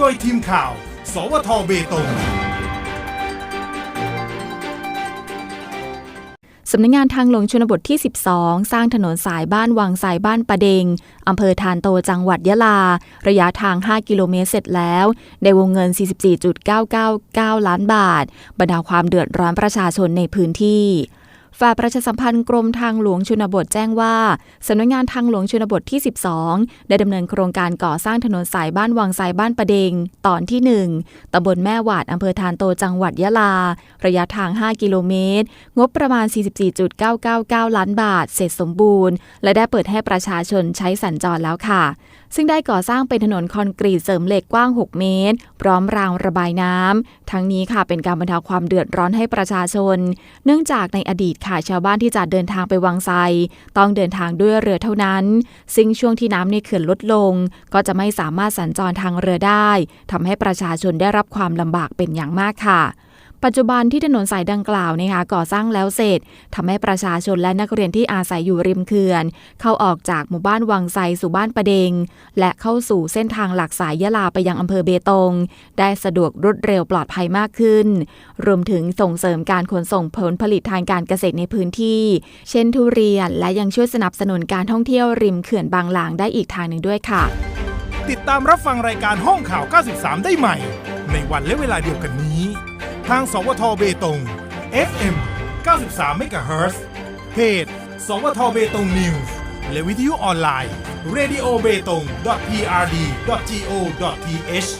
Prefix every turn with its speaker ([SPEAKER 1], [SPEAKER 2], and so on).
[SPEAKER 1] โดยทีมข่าว สวทเบตง
[SPEAKER 2] สำนักงงานทางหลวงชนบทที่ 12 สร้างถนนสายบ้านวังสายบ้านประเดง อำเภอทานโตจังหวัดยะลา ระยะทาง 5 กิโลเมตรเสร็จแล้ว ในวงเงิน 44.999 ล้านบาท บรรเทาความเดือดร้อนประชาชนในพื้นที่ ฝ่ายประชาสัมพันธ์กรมทางหลวงชนบทแจ้งว่าสำนักงานทางหลวงชนบทที่ 12 ได้ดำเนินโครงการก่อสร้างถนนสายบ้านวังสายบ้านประเดง ตอนที่ 1ตำบลแม่หวาดอำเภอทานโตจังหวัดยะลา ระยะทาง 5 กิโลเมตร งบประมาณ 44.999 ล้านบาท เสร็จสมบูรณ์ และได้เปิดให้ประชาชนใช้สัญจรแล้วค่ะซึ่งได้ก่อสร้างเป็นถนนคอนกรีตเสริมเหล็กกว้าง 6 เมตร พร้อมรางระบายน้ำทั้งนี้ค่ะเป็นการบรรเทาความเดือดร้อนให้ประชาชน เนื่องจากในอดีตค่ะชาวบ้านที่จะเดินทางไปวังไซต้องเดินทางด้วยเรือเท่านั้น ซึ่งช่วงที่น้ำในเขื่อนลดลง ก็จะไม่สามารถสัญจรทางเรือได้ทำให้ประชาชนได้รับความลำบากเป็นอย่างมากค่ะ ปัจจุบันที่ถนนสายดังกล่าวนะคะก่อสร้างแล้วเสร็จทำให้ประชาชนและนักเรียนที่อาศัยอยู่ริมเขื่อน เข้าออกจากหมู่บ้านวังไซสู่บ้านประเดง และเข้าสู่เส้นทางหลักสายยะลาไปยังอำเภอเบตง ได้สะดวกรวดเร็วปลอดภัยมากขึ้น รวมถึงส่งเสริมการขนส่งผลผลิตทางการเกษตรในพื้นที่ เช่นทุเรียน และยังช่วยสนับสนุนการท่องเที่ยวริมเขื่อนบางหลางได้อีกทางหนึ่งด้วยค่ะ
[SPEAKER 1] ติดตามรับฟังรายการห้องข่าว 93 ได้ใหม่ ในวันและเวลาเดียวกันนี้ ทางสวทเบตง FM 93 MHz เพจ สวทเบตงนิวส์และวิทยุออนไลน์ radio b e t o n g prd go th